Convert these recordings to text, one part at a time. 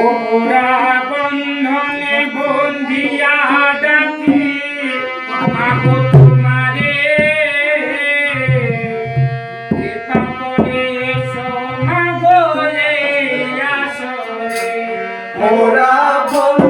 ওরা বন্ধনে বন্ধিয়া ডাকি মাগো তোমারে। কৃপাপরে সমাগরে আসরে। ওরা বন্ধ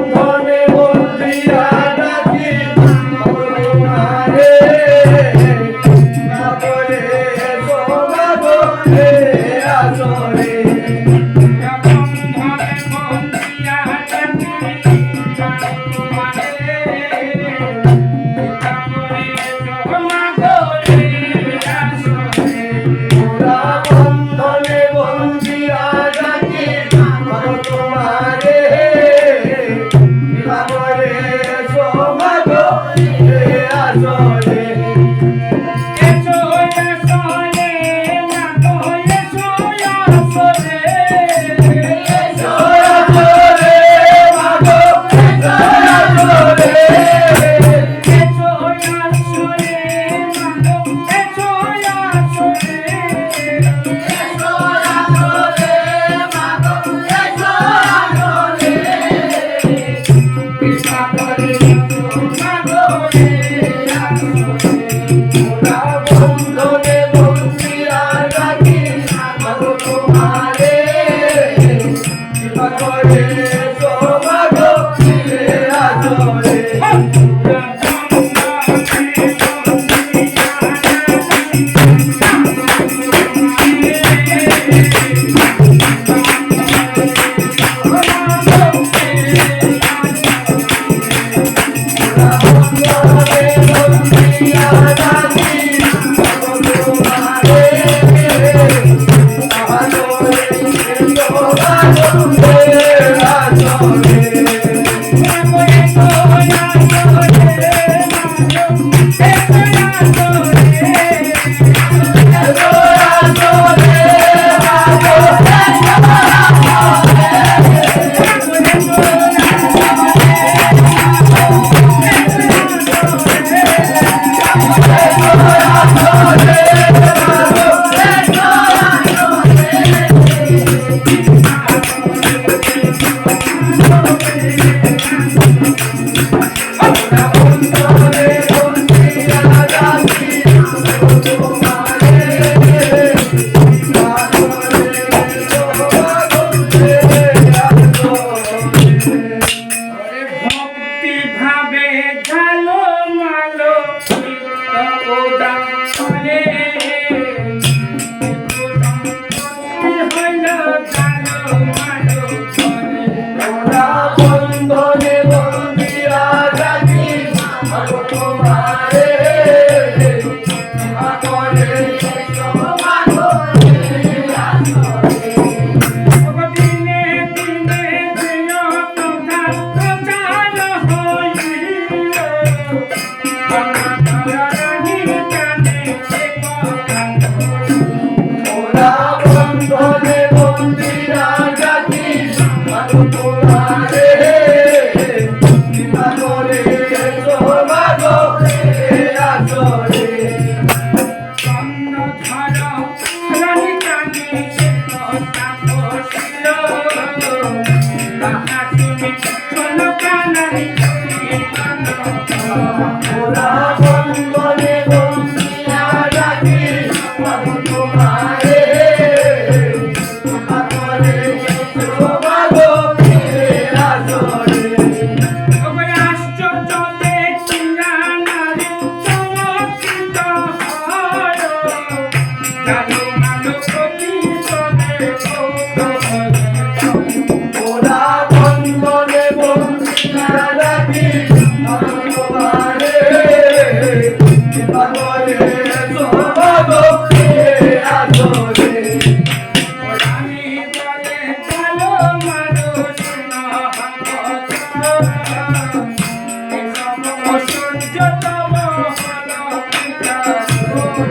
Murah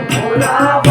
Hola.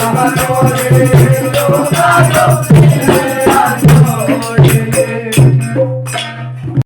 আমার